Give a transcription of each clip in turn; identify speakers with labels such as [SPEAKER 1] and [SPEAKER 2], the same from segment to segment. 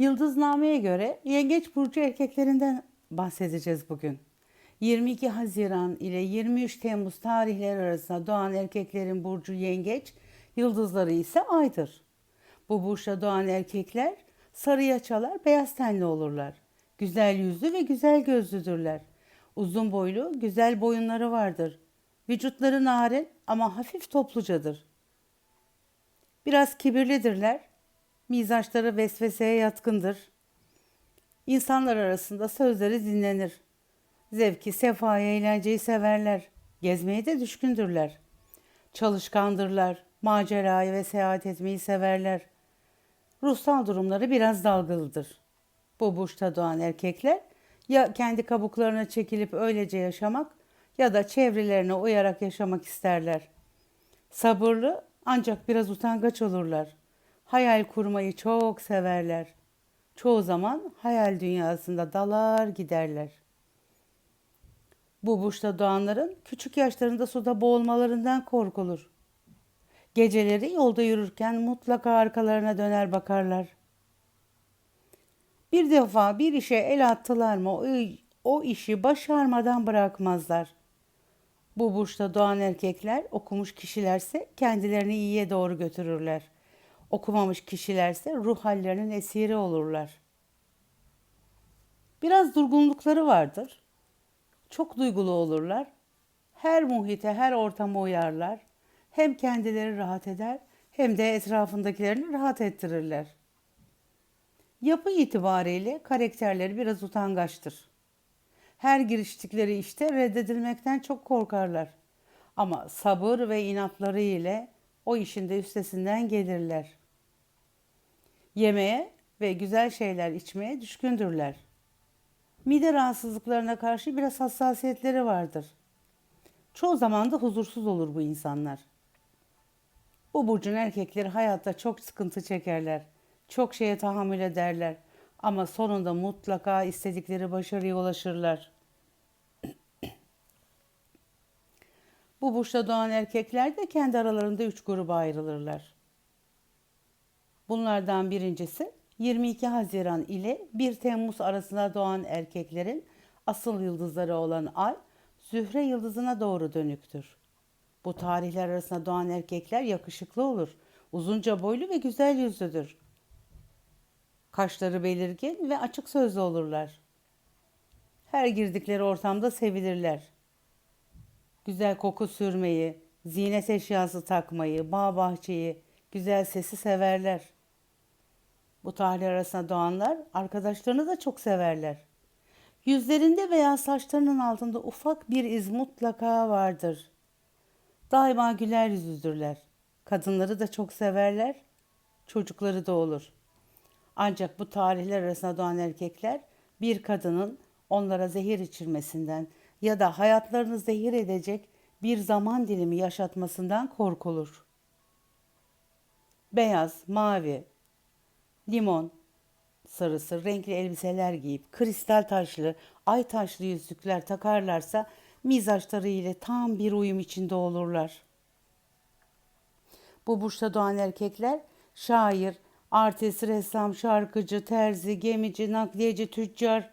[SPEAKER 1] Yıldıznameye göre Yengeç burcu erkeklerinden bahsedeceğiz bugün. 22 Haziran ile 23 Temmuz tarihleri arasında doğan erkeklerin burcu Yengeç, yıldızları ise Ay'dır. Bu burçta doğan erkekler sarı yaçalar, beyaz tenli olurlar. Güzel yüzlü ve güzel gözlüdürler. Uzun boylu, güzel boyunları vardır. Vücutları narin ama hafif toplucadır. Biraz kibirlidirler. Mizaçları vesveseye yatkındır. İnsanlar arasında sözleri dinlenir. Zevki, sefayı, eğlenceyi severler. Gezmeye de düşkündürler. Çalışkandırlar. Macerayı ve seyahat etmeyi severler. Ruhsal durumları biraz dalgalıdır. Bu burçta doğan erkekler ya kendi kabuklarına çekilip öylece yaşamak ya da çevrelerine uyarak yaşamak isterler. Sabırlı ancak biraz utangaç olurlar. Hayal kurmayı çok severler. Çoğu zaman hayal dünyasında dalar giderler. Bu burçta doğanların küçük yaşlarında suda boğulmalarından korkulur. Geceleri yolda yürürken mutlaka arkalarına döner bakarlar. Bir defa bir işe el attılar mı o, işi başarmadan bırakmazlar. Bu burçta doğan erkekler okumuş kişilerse kendilerini iyiye doğru götürürler. Okumamış kişilerse ruh hallerinin esiri olurlar. Biraz durgunlukları vardır. Çok duygulu olurlar. Her muhite, her ortama uyarlar. Hem kendileri rahat eder hem de etrafındakilerini rahat ettirirler. Yapı itibariyle karakterleri biraz utangaçtır. Her giriştikleri işte reddedilmekten çok korkarlar. Ama sabır ve inatları ile o işin de üstesinden gelirler. Yemeğe ve güzel şeyler içmeye düşkündürler. Mide rahatsızlıklarına karşı biraz hassasiyetleri vardır. Çoğu zaman da huzursuz olur bu insanlar. Bu burcun erkekleri hayatta çok sıkıntı çekerler. Çok şeye tahammül ederler. Ama sonunda mutlaka istedikleri başarıya ulaşırlar. Bu burçta doğan erkekler de kendi aralarında üç gruba ayrılırlar. Bunlardan birincisi 22 Haziran ile 1 Temmuz arasında doğan erkeklerin asıl yıldızları olan Ay, Zühre yıldızına doğru dönüktür. Bu tarihler arasında doğan erkekler yakışıklı olur, uzunca boylu ve güzel yüzlüdür. Kaşları belirgin ve açık sözlü olurlar. Her girdikleri ortamda sevilirler. Güzel koku sürmeyi, ziynet eşyası takmayı, bağ bahçeyi, güzel sesi severler. Bu tarihler arasında doğanlar arkadaşlarını da çok severler. Yüzlerinde veya saçlarının altında ufak bir iz mutlaka vardır. Daima güler yüzlüdürler. Kadınları da çok severler. Çocukları da olur.'' Ancak bu tarihler arasında doğan erkekler bir kadının onlara zehir içirmesinden ya da hayatlarını zehir edecek bir zaman dilimi yaşatmasından korkulur. Beyaz, mavi, limon sarısı renkli elbiseler giyip kristal taşlı, ay taşlı yüzükler takarlarsa mizaçları ile tam bir uyum içinde olurlar. Bu burçta doğan erkekler şair, Artist, ressam, şarkıcı, terzi, gemici, nakliyeci, tüccar,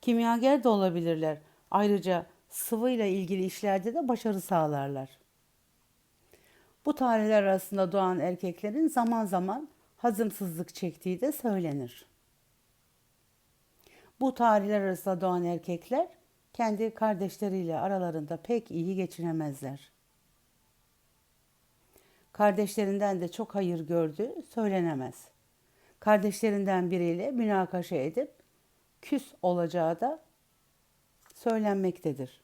[SPEAKER 1] kimyager de olabilirler. Ayrıca sıvıyla ilgili işlerde de başarı sağlarlar. Bu tarihler arasında doğan erkeklerin zaman zaman hazımsızlık çektiği de söylenir. Bu tarihler arasında doğan erkekler kendi kardeşleriyle aralarında pek iyi geçinemezler kardeşlerinden de çok hayır gördüğü söylenemez. Kardeşlerinden biriyle münakaşa edip küs olacağı da söylenmektedir.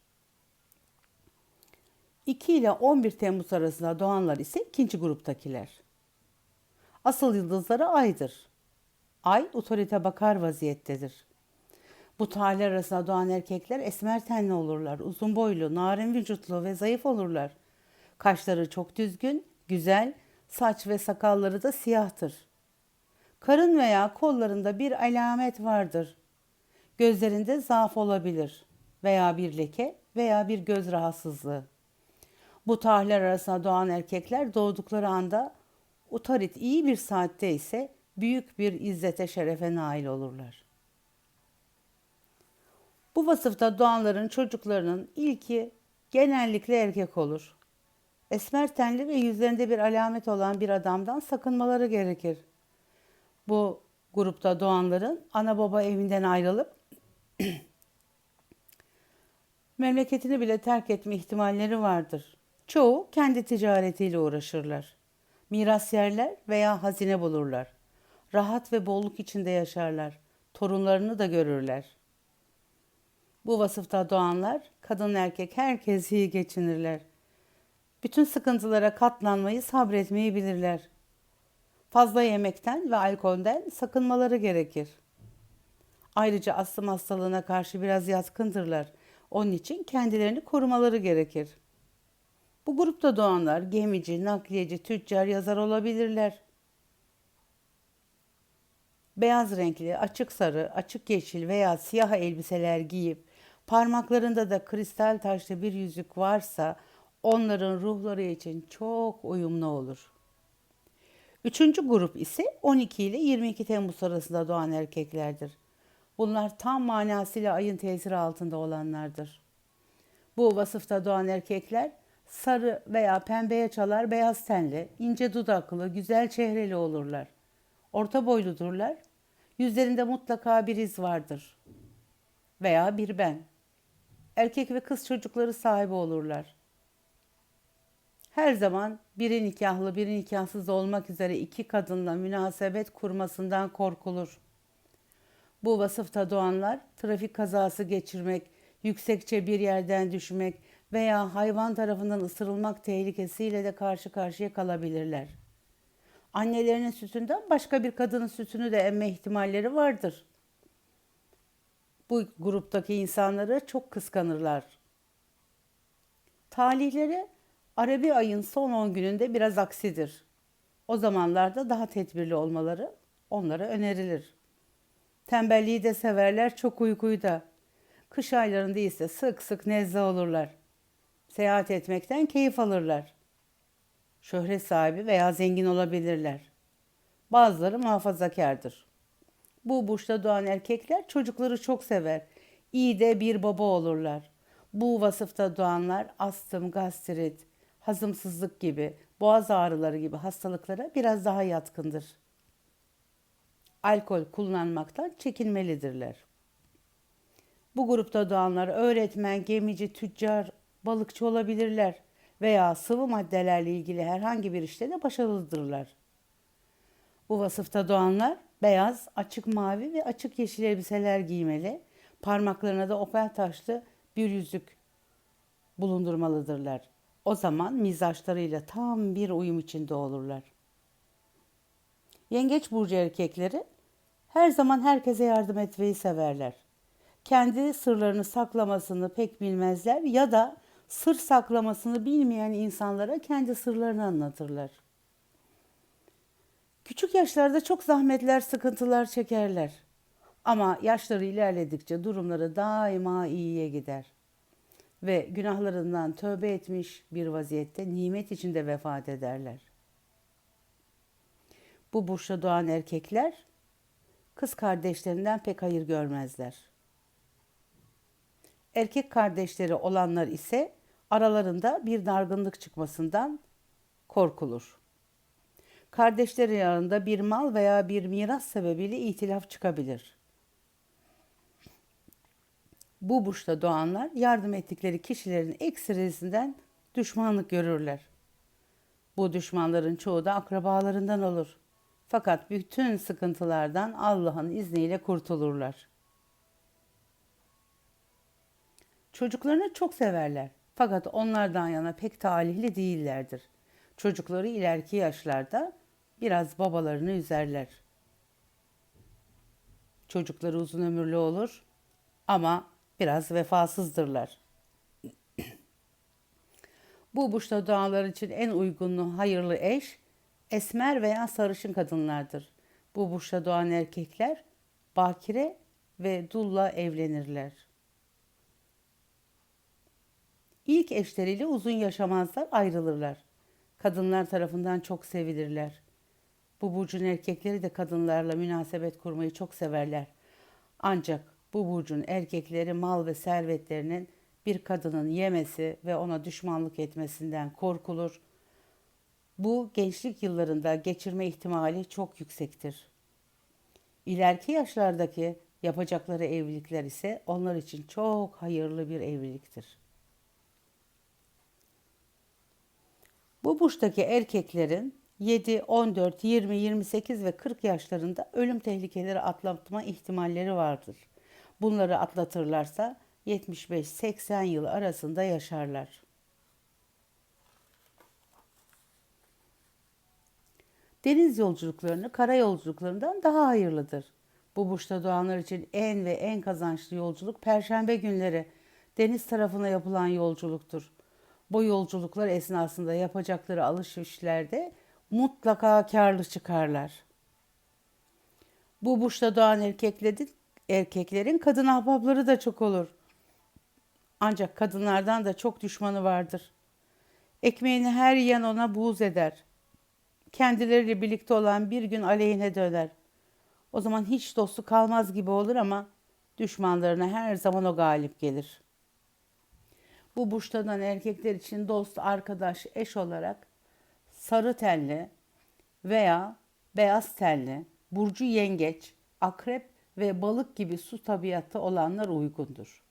[SPEAKER 1] 2 ile 11 Temmuz arasında doğanlar ise ikinci gruptakiler. Asıl yıldızları aydır. Ay otorite bakar vaziyettedir. Bu tarihler arasında doğan erkekler esmer tenli olurlar, uzun boylu, narin vücutlu ve zayıf olurlar. Kaşları çok düzgün, Güzel, saç ve sakalları da siyahtır. Karın veya kollarında bir alamet vardır. Gözlerinde zaaf olabilir veya bir leke veya bir göz rahatsızlığı. Bu tarihler arasında doğan erkekler doğdukları anda utarit iyi bir saatte ise büyük bir izzete şerefe nail olurlar. Bu vasıfta doğanların çocuklarının ilki genellikle erkek olur. Esmer tenli ve yüzlerinde bir alamet olan bir adamdan sakınmaları gerekir. Bu grupta doğanların ana baba evinden ayrılıp memleketini bile terk etme ihtimalleri vardır. Çoğu kendi ticaretiyle uğraşırlar. Miras yerler veya hazine bulurlar. Rahat ve bolluk içinde yaşarlar. Torunlarını da görürler. Bu vasıfta doğanlar, kadın erkek herkes iyi geçinirler. Bütün sıkıntılara katlanmayı, sabretmeyi bilirler. Fazla yemekten ve alkolden sakınmaları gerekir. Ayrıca astım hastalığına karşı biraz yatkındırlar. Onun için kendilerini korumaları gerekir. Bu grupta doğanlar gemici, nakliyeci, tüccar, yazar olabilirler. Beyaz renkli, açık sarı, açık yeşil veya siyah elbiseler giyip parmaklarında da kristal taşlı bir yüzük varsa onların ruhları için çok uyumlu olur. Üçüncü grup ise 12 ile 22 Temmuz arasında doğan erkeklerdir. Bunlar tam manasıyla ayın tesiri altında olanlardır. Bu vasıfta doğan erkekler sarı veya pembeye çalar beyaz tenli, ince dudaklı, güzel çehreli olurlar. Orta boyludurlar. Yüzlerinde mutlaka bir iz vardır. Veya bir ben. Erkek ve kız çocukları sahibi olurlar. Her zaman biri nikahlı, biri nikahsız olmak üzere iki kadınla münasebet kurmasından korkulur. Bu vasıfta doğanlar trafik kazası geçirmek, yüksekçe bir yerden düşmek veya hayvan tarafından ısırılmak tehlikesiyle de karşı karşıya kalabilirler. Annelerinin sütünden başka bir kadının sütünü de emme ihtimalleri vardır. Bu gruptaki insanları çok kıskanırlar. Talihleri Arabi ayın son 10 gününde biraz aksidir. O zamanlarda daha tedbirli olmaları onlara önerilir. Tembelliği de severler, çok uykuyu da. Kış aylarında ise sık sık nezle olurlar. Seyahat etmekten keyif alırlar. Şöhret sahibi veya zengin olabilirler. Bazıları muhafazakardır. Bu burçta doğan erkekler çocukları çok sever. İyi de bir baba olurlar. Bu vasıfta doğanlar astım, gastrit, hazımsızlık gibi, boğaz ağrıları gibi hastalıklara biraz daha yatkındır. Alkol kullanmaktan çekinmelidirler. Bu grupta doğanlar öğretmen, gemici, tüccar, balıkçı olabilirler veya sıvı maddelerle ilgili herhangi bir işte de başarılıdırlar. Bu vasıfta doğanlar beyaz, açık mavi ve açık yeşil elbiseler giymeli, parmaklarına da opal taşlı bir yüzük bulundurmalıdırlar. O zaman mizaçlarıyla tam bir uyum içinde olurlar. Yengeç burcu erkekleri her zaman herkese yardım etmeyi severler. Kendi sırlarını saklamasını pek bilmezler ya da sır saklamasını bilmeyen insanlara kendi sırlarını anlatırlar. Küçük yaşlarda çok zahmetler, sıkıntılar çekerler. Ama yaşları ilerledikçe durumları daima iyiye gider. Ve günahlarından tövbe etmiş bir vaziyette nimet içinde vefat ederler. Bu burçta doğan erkekler kız kardeşlerinden pek hayır görmezler. Erkek kardeşleri olanlar ise aralarında bir dargınlık çıkmasından korkulur. Kardeşleri arasında bir mal veya bir miras sebebiyle itilaf çıkabilir. Bu burçta doğanlar yardım ettikleri kişilerin ekserisinden düşmanlık görürler. Bu düşmanların çoğu da akrabalarından olur. Fakat bütün sıkıntılardan Allah'ın izniyle kurtulurlar. Çocuklarını çok severler. Fakat onlardan yana pek talihli değillerdir. Çocukları ileriki yaşlarda biraz babalarını üzerler. Çocukları uzun ömürlü olur ama biraz vefasızdırlar. Bu burçta doğanlar için en uygunlu hayırlı eş esmer veya sarışın kadınlardır. Bu burçta doğan erkekler bakire ve dulla evlenirler. İlk eşleriyle uzun yaşamazlar, ayrılırlar. Kadınlar tarafından çok sevilirler. Bu burcun erkekleri de kadınlarla münasebet kurmayı çok severler. Ancak bu burcun erkekleri mal ve servetlerinin bir kadının yemesi ve ona düşmanlık etmesinden korkulur. Bu gençlik yıllarında geçirme ihtimali çok yüksektir. İleriki yaşlardaki yapacakları evlilikler ise onlar için çok hayırlı bir evliliktir. Bu burçtaki erkeklerin 7, 14, 20, 28 ve 40 yaşlarında ölüm tehlikeleri atlatma ihtimalleri vardır. Bunları atlatırlarsa 75-80 yıl arasında yaşarlar. Deniz yolculuklarını kara yolculuklarından daha hayırlıdır. Bu burçta doğanlar için en ve en kazançlı yolculuk perşembe günleri deniz tarafına yapılan yolculuktur. Bu yolculuklar esnasında yapacakları alışverişlerde mutlaka karlı çıkarlar. Bu burçta doğan erkeklerin, erkeklerin kadın ahbapları da çok olur. Ancak kadınlardan da çok düşmanı vardır. Ekmeğini her yiyen ona buğz eder. Kendileriyle birlikte olan bir gün aleyhine döner. O zaman hiç dostu kalmaz gibi olur ama düşmanlarına her zaman o galip gelir. Bu burçtadan erkekler için dost, arkadaş, eş olarak sarı tenli veya beyaz tenli, burcu yengeç, akrep ve balık gibi su tabiatı olanlar uygundur.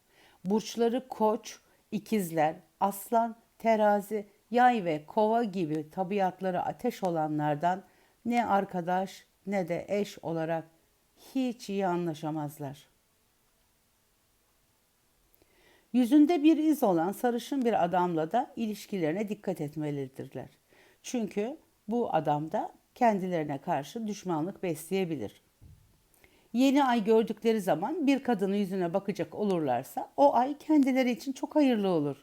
[SPEAKER 1] Burçları koç, ikizler, aslan, terazi, yay ve kova gibi tabiatları ateş olanlardan ne arkadaş ne de eş olarak hiç iyi anlaşamazlar. Yüzünde bir iz olan sarışın bir adamla da ilişkilerine dikkat etmelidirler. Çünkü bu adam da kendilerine karşı düşmanlık besleyebilir. Yeni ay gördükleri zaman bir kadının yüzüne bakacak olurlarsa o ay kendileri için çok hayırlı olur.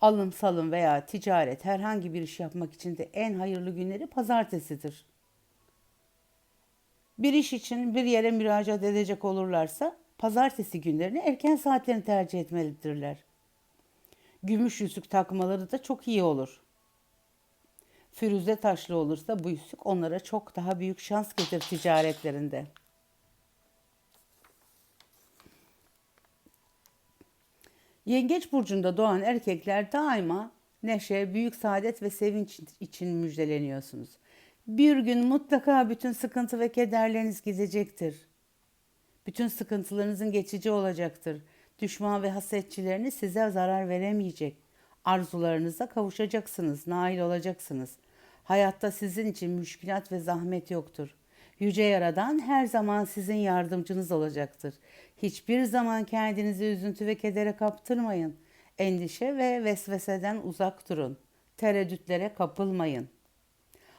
[SPEAKER 1] Alım salım veya ticaret herhangi bir iş yapmak için de en hayırlı günleri pazartesidir. Bir iş için bir yere müracaat edecek olurlarsa pazartesi günlerini erken saatlerini tercih etmelidirler. Gümüş yüzük takmaları da çok iyi olur. Firuze taşlı olursa bu yüzük onlara çok daha büyük şans getirir ticaretlerinde. Yengeç burcunda doğan erkekler daima neşe, büyük saadet ve sevinç için müjdeleniyorsunuz. Bir gün mutlaka bütün sıkıntı ve kederleriniz gidecektir. Bütün sıkıntılarınızın geçici olacaktır. Düşman ve hasetçileriniz size zarar veremeyecek. Arzularınıza kavuşacaksınız, nail olacaksınız. Hayatta sizin için müşkilat ve zahmet yoktur. Yüce Yaradan her zaman sizin yardımcınız olacaktır. Hiçbir zaman kendinizi üzüntü ve kedere kaptırmayın. Endişe ve vesveseden uzak durun. Tereddütlere kapılmayın.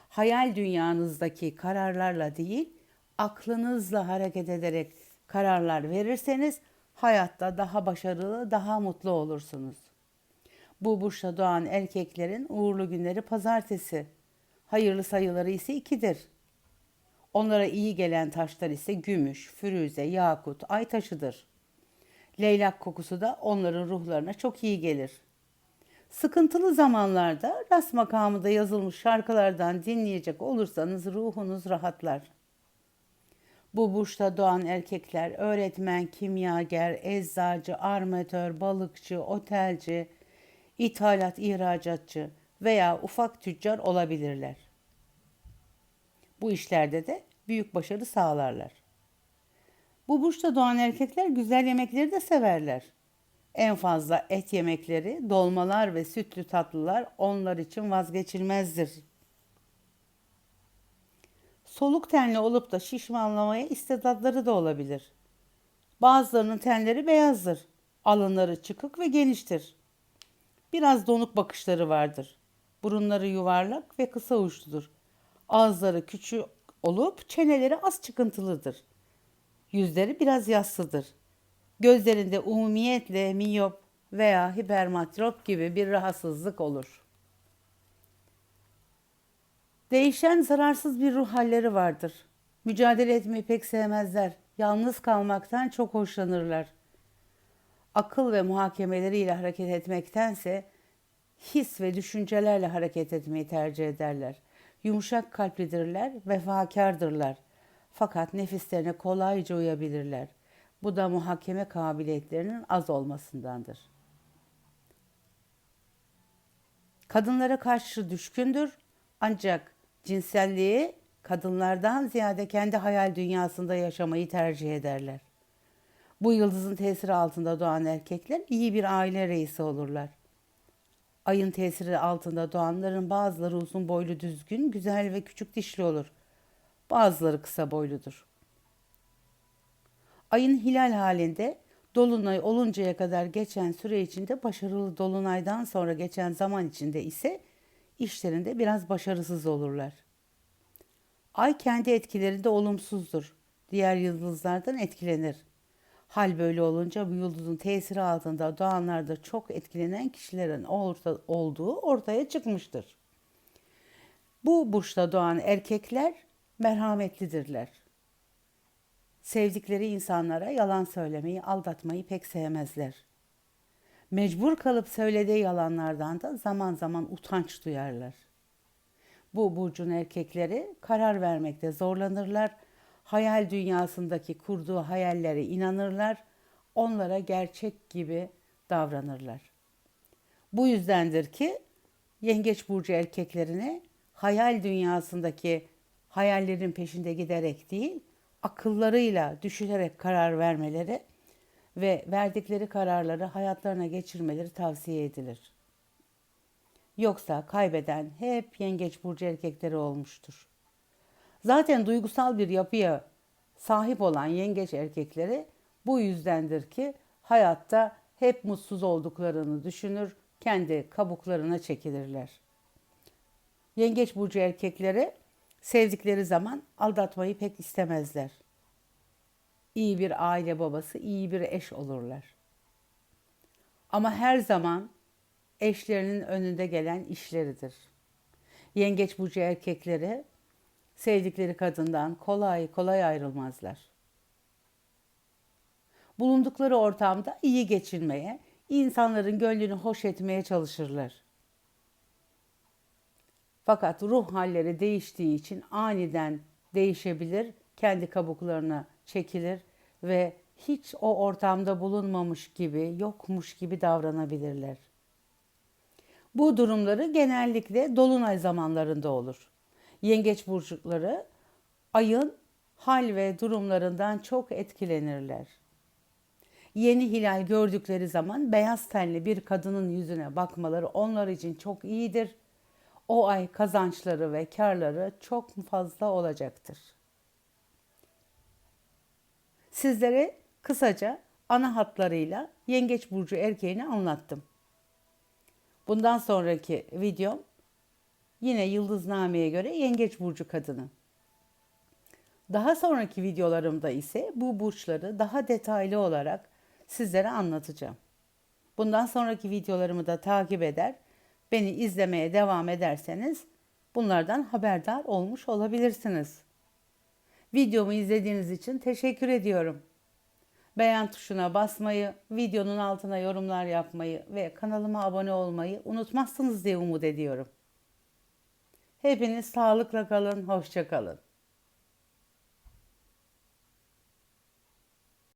[SPEAKER 1] Hayal dünyanızdaki kararlarla değil, aklınızla hareket ederek kararlar verirseniz hayatta daha başarılı, daha mutlu olursunuz. Bu burçta doğan erkeklerin uğurlu günleri pazartesi. Hayırlı sayıları ise ikidir. Onlara iyi gelen taşlar ise gümüş, firuze, yakut, ay taşıdır. Leylak kokusu da onların ruhlarına çok iyi gelir. Sıkıntılı zamanlarda rast makamında yazılmış şarkılardan dinleyecek olursanız ruhunuz rahatlar. Bu burçta doğan erkekler öğretmen, kimyager, eczacı, armatör, balıkçı, otelci, ithalat, ihracatçı veya ufak tüccar olabilirler. Bu işlerde de büyük başarı sağlarlar. Bu burçta doğan erkekler güzel yemekleri de severler. En fazla et yemekleri, dolmalar ve sütlü tatlılar onlar için vazgeçilmezdir. Soluk tenli olup da şişmanlamaya istidatları da olabilir. Bazılarının tenleri beyazdır. Alınları çıkık ve geniştir. Biraz donuk bakışları vardır. Burunları yuvarlak ve kısa uçludur. Ağızları küçük olup çeneleri az çıkıntılıdır. Yüzleri biraz yassıdır. Gözlerinde umumiyetle miyop veya hipermetrop gibi bir rahatsızlık olur. Değişen zararsız bir ruh halleri vardır. Mücadele etmeyi pek sevmezler. Yalnız kalmaktan çok hoşlanırlar. Akıl ve muhakemeleriyle hareket etmektense his ve düşüncelerle hareket etmeyi tercih ederler. Yumuşak kalplidirler, vefakardırlar. Fakat nefislerine kolayca uyabilirler. Bu da muhakeme kabiliyetlerinin az olmasındandır. Kadınlara karşı düşkündür ancak cinselliği kadınlardan ziyade kendi hayal dünyasında yaşamayı tercih ederler. Bu yıldızın tesiri altında doğan erkekler iyi bir aile reisi olurlar. Ayın tesiri altında doğanların bazıları uzun boylu düzgün, güzel ve küçük dişli olur. Bazıları kısa boyludur. Ayın hilal halinde dolunay oluncaya kadar geçen süre içinde başarılı dolunaydan sonra geçen zaman içinde ise işlerinde biraz başarısız olurlar. Ay kendi etkilerinde olumsuzdur. Diğer yıldızlardan etkilenir. Hal böyle olunca bu yıldızın tesiri altında doğanlarda çok etkilenen kişilerin orta, olduğu ortaya çıkmıştır. Bu burçta doğan erkekler merhametlidirler. Sevdikleri insanlara yalan söylemeyi, aldatmayı pek sevmezler. Mecbur kalıp söylediği yalanlardan da zaman zaman utanç duyarlar. Bu burcun erkekleri karar vermekte zorlanırlar. Hayal dünyasındaki kurduğu hayallere inanırlar. Onlara gerçek gibi davranırlar. Bu yüzdendir ki yengeç burcu erkeklerine hayal dünyasındaki hayallerin peşinde giderek değil, akıllarıyla düşünerek karar vermeleri ve verdikleri kararları hayatlarına geçirmeleri tavsiye edilir. Yoksa kaybeden hep yengeç burcu erkekleri olmuştur. Zaten duygusal bir yapıya sahip olan yengeç erkekleri bu yüzdendir ki hayatta hep mutsuz olduklarını düşünür, kendi kabuklarına çekilirler. Yengeç burcu erkekleri sevdikleri zaman aldatmayı pek istemezler. İyi bir aile babası, iyi bir eş olurlar. Ama her zaman eşlerinin önünde gelen işleridir. Yengeç burcu erkekleri sevdikleri kadından kolay kolay ayrılmazlar. Bulundukları ortamda iyi geçinmeye, insanların gönlünü hoş etmeye çalışırlar. Fakat ruh halleri değiştiği için aniden değişebilir, kendi kabuklarına çekilir ve hiç o ortamda bulunmamış gibi, yokmuş gibi davranabilirler. Bu durumları genellikle dolunay zamanlarında olur. Yengeç burçları ayın hal ve durumlarından çok etkilenirler. Yeni hilal gördükleri zaman beyaz tenli bir kadının yüzüne bakmaları onlar için çok iyidir. O ay kazançları ve karları çok fazla olacaktır. Sizlere kısaca ana hatlarıyla Yengeç burcu erkeğini anlattım. Bundan sonraki videom yine Yıldızname'ye göre Yengeç burcu kadını. Daha sonraki videolarımda ise bu burçları daha detaylı olarak sizlere anlatacağım. Bundan sonraki videolarımı da takip eder, beni izlemeye devam ederseniz bunlardan haberdar olmuş olabilirsiniz. Videomu izlediğiniz için teşekkür ediyorum. Beğen tuşuna basmayı, videonun altına yorumlar yapmayı ve kanalıma abone olmayı unutmazsınız diye umut ediyorum. Hepiniz sağlıkla kalın, hoşça kalın.